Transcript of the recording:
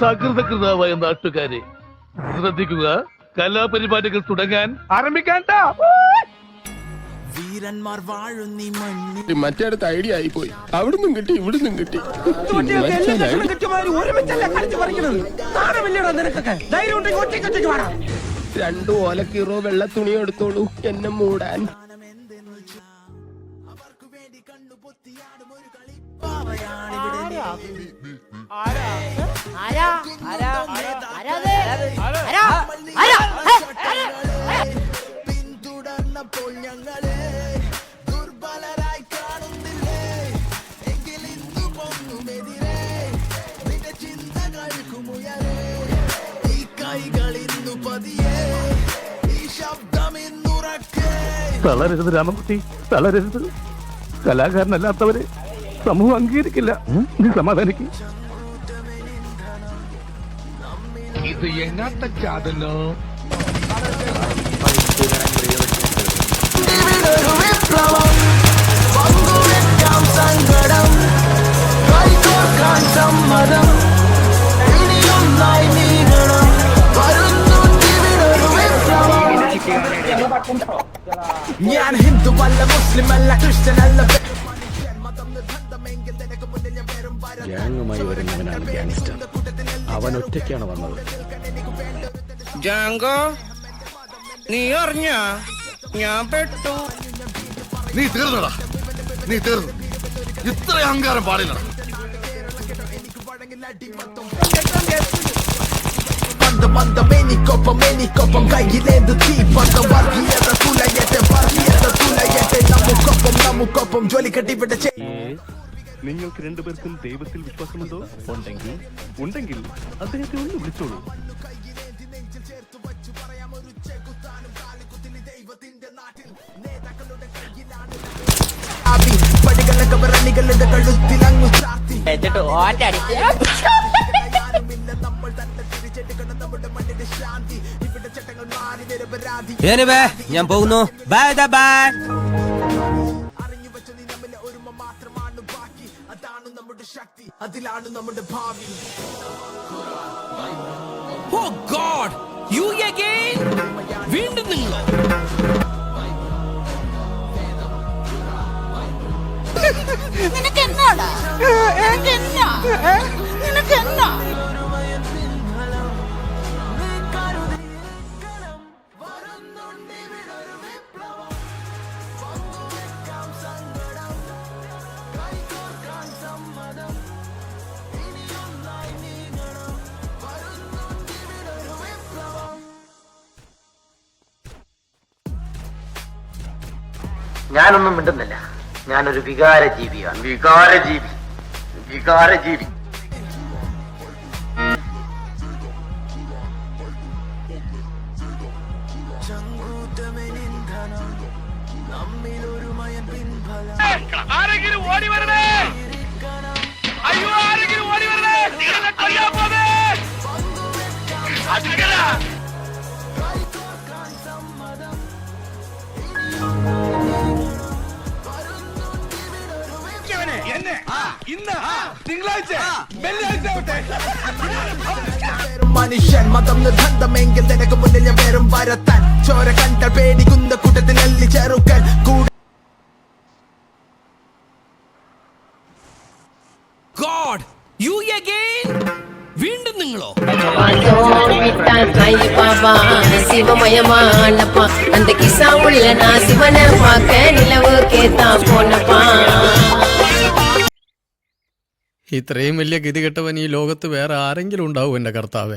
സകൃതകൃതാവായ നാട്ടുകാരെ ശ്രദ്ധിക്കുക കലാപരിപാടികൾ തുടങ്ങാൻ ആരംഭിക്കാൻ വീരന്മാർ വാഴുന്നി മണ്ണിൽ മറ്റേടത്ത് ഐഡിയ ആയി പോയി അവിടുന്നും കിട്ടി ഇവിടുന്നും കിട്ടി. രണ്ടു ഓലക്കീറോ വെള്ള തുണി എടുത്തോളൂ എന്നെ മൂടാൻ. ആരാ? ആരാ? ആരാ? ആരാ? ആരാ ആരാ? പിന്തുടർന്നപ്പോൾ ഞങ്ങളെ ദുർബലരായി കാണുന്നില്ലേ? എങ്കിൽ ഇന്നു പൊന്നുമെതിരെ നിന്റെ ചിന്തകൾക്കുമുയരെ. ഈ കൈകൾ ഇന്നു പതിയെ ഈ ശബ്ദം ഇന്നുറക്കേ. തളരരുത് രാമകുട്ടി തളരരുത്. കലാകാരനല്ലാത്തവരെ സമൂഹം അംഗീകരിക്കില്ല. നീ സമാധാനിക്ക്. ഇത് എങ്ങാത്ത കൈകോർക്കാൻ സമ്മതം ഇനിയൊന്നായി നീങ്ങണം വരുന്നുണ്ടിവിടൊരു വിപ്ലവം ഞാൻ ഹിന്ദു അല്ല മുസ്ലിം അല്ല ക്രിസ്ത്യൻ അല്ല. ഗ്യാങ്ങുമായി വരുന്നവനാണ് ഗ്യാങ്സ്റ്റർ. അവൻ ഒറ്റയ്ക്കാണ് വന്നത്. ജാങ്കോ നീ അറിഞ്ഞ? ഞാൻ പെട്ടു. നീ തീർന്നടാ. നീ തീർന്നു. ഇത്ര അഹങ്കാരം പാടില്ല പന്ത് പന്തം എനിക്കൊപ്പം എനിക്കൊപ്പം കയ്യിലേന്ത് തീ പന്തം വർഗീയത തുലയട്ടെ വർഗീയത തുലയട്ടെ നമുക്കൊപ്പം നമുക്കൊപ്പം ജോലി കെട്ടിവിട്ട ചെ നിങ്ങൾക്ക് രണ്ടുപേർക്കും ദൈവത്തിൽ വിശ്വാസമുണ്ടോ? ഉണ്ടെങ്കിൽ. ഉണ്ടെങ്കിൽ അദ്ദേഹത്തെ ഒന്ന് വിളിച്ചോളൂ. ഞാൻ പോകുന്നു. ബൈ കഴുത്തിൽ നമ്മുടെ ശക്തി അതിലാണ് നമ്മുടെ ഭാവി. ഓ ഗോഡ് യു അഗൈൻ വീണ്ടും നിങ്ങൾ. നിനക്ക് എന്നാടാ? നിനക്ക് എന്നാ? നിനക്ക് എന്നാ? ഞാനൊന്നും മിണ്ടുന്നില്ല. ഞാനൊരു വികാര ജീവിയാണ് വികാര ജീവി വികാര ജീവി ആരെങ്കിലും ഓടി വരണേ. അയ്യോ തിങ്കളാഴ്ച വെള്ളിയാഴ്ച ആവട്ടെ വെറും മനുഷ്യൻ മതം നിർബന്ധമെങ്കിൽ നിനക്ക് മുന്നിൽ ഞാൻ വെറും വരത്താൻ ചോര കണ്ട പേടിക്കുന്ന കൂട്ടത്തിൽ അല്ലി ചെറുക്കൻ കൂടെ ഗോഡ് യു അഗൈൻ വീണ്ടും നിങ്ങളോ வாஞ்சோடு விட்டான் ஐய பாபா சிவமயமானப்பா அந்த கிசா உள்ள நான் சிவனை பார்க்க நிலவு கேத்தான் ഇത്രയും വലിയ ഗതികെട്ടവൻ ഈ ലോകത്ത് വേറെ ആരെങ്കിലും ഉണ്ടാവും എന്റെ കർത്താവ്.